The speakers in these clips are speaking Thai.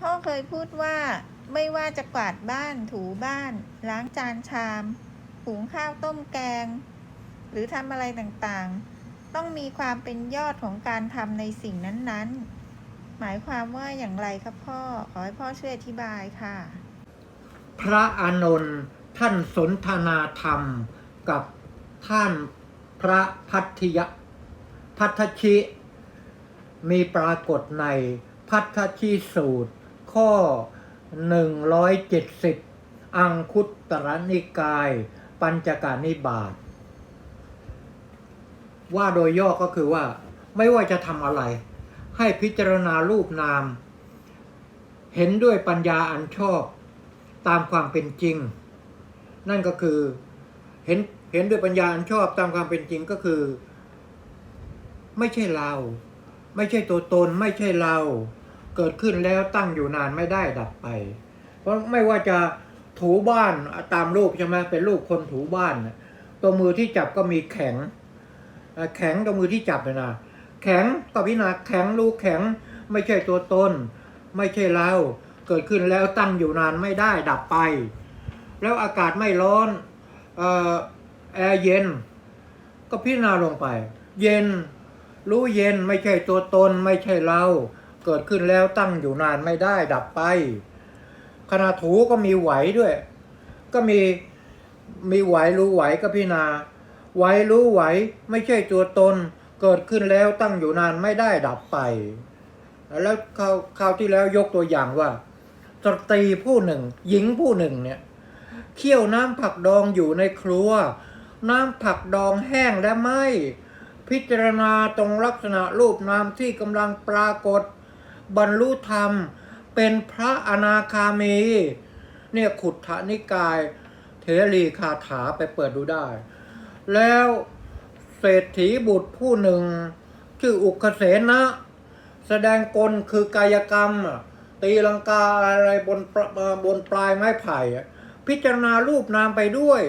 พ่อเคยพูดว่าไม่ว่าจะกวาดบ้านถูบ้าน ล้างจานชามหุงข้าวต้มแกง หรือทำอะไรต่างๆ ต้องมีความเป็นยอดของการทำในสิ่งนั้นๆ หมายความว่าอย่างไรครับพ่อ ขอให้พ่อช่วยอธิบายค่ะ พระอานนท์ท่านสนทนาธรรมกับท่านพระพัทยพัทชิ มีปรากฏในพัทชิสูตร ข้อ 170 อังคุตตรนิกาย ปัญจการนิบาตว่าโดยย่อก็คือว่าไม่ว่าจะทำอะไร ให้พิจารณารูปนาม เห็นด้วยปัญญาอันชอบตามความเป็นจริง นั่นก็คือเห็นเห็นด้วยปัญญาอันชอบตามความเป็นจริงก็คือ ไม่ใช่เรา ไม่ใช่ตัวตน ไม่ใช่เรา เกิดขึ้นแล้วตั้งอยู่นานไม่ได้ดับไป เพราะไม่ว่าจะถูบ้านตามรูปใช่ไหมเป็นรูปคนถูบ้าน ตัวมือที่จับก็มีแข็ง แข็งตัวมือที่จับเลยนะแข็งก็พิจารณาแข็งรู้แข็งไม่ใช่ตัวตน ไม่ใช่เราเกิดขึ้นแล้วตั้งอยู่นานไม่ได้ดับไป แล้วอากาศไม่ร้อนออแอร์เย็น ก็พิจารณาลงไป เย็น รู้เย็นไม่ใช่ตัวตน ไม่ใช่เรา เกิดขึ้นแล้วตั้งอยู่นานไม่ได้ดับไป ขณะถูก็มีไหวด้วย ก็มีมีไหวรู้ไหวก็พิจารณาไหวรู้ไหวไม่ใช่ตัวตน เกิดขึ้นแล้วตั้งอยู่นานไม่ได้ดับไป แล้วคราวคราวที่แล้วยกตัวอย่างว่าสตรีผู้หนึ่ง หญิงผู้หนึ่งเนี่ยเคี่ยวน้ำผักดองอยู่ในครัว น้ำผักดองแห้งและไหมพิจารณาตรงลักษณะรูปนามที่กำลังปรากฏ บรรลุธรรม เป็นพระอนาคามี เนี่ยขุดฐานิกาย เทรีคาถาไปเปิดดูได้ แล้วเศรษฐีบุตรผู้หนึ่ง ชื่ออุกเสนะ แสดงกลคือกายกรรม ตีลังกาอะไรบนบนปลายไม้ไผ่ พิจารณารูปนามไปด้วย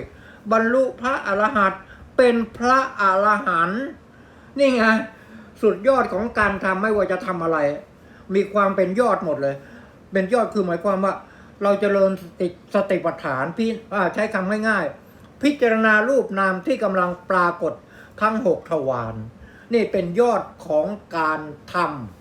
บรรลุพระอรหันต์เป็นพระอรหันต์นี่ไงสุดยอดของการทำไม่ว่าจะทำอะไร มีความเป็นยอดหมดเลย เป็นยอดคือหมายความว่า เราจเจริญสติสติปัฏฐานพี่ใช้คำง่ายๆ พิจารณารูปนามที่กำลังปรากฏทั้งหกทวารนี่เป็นยอดของการทำ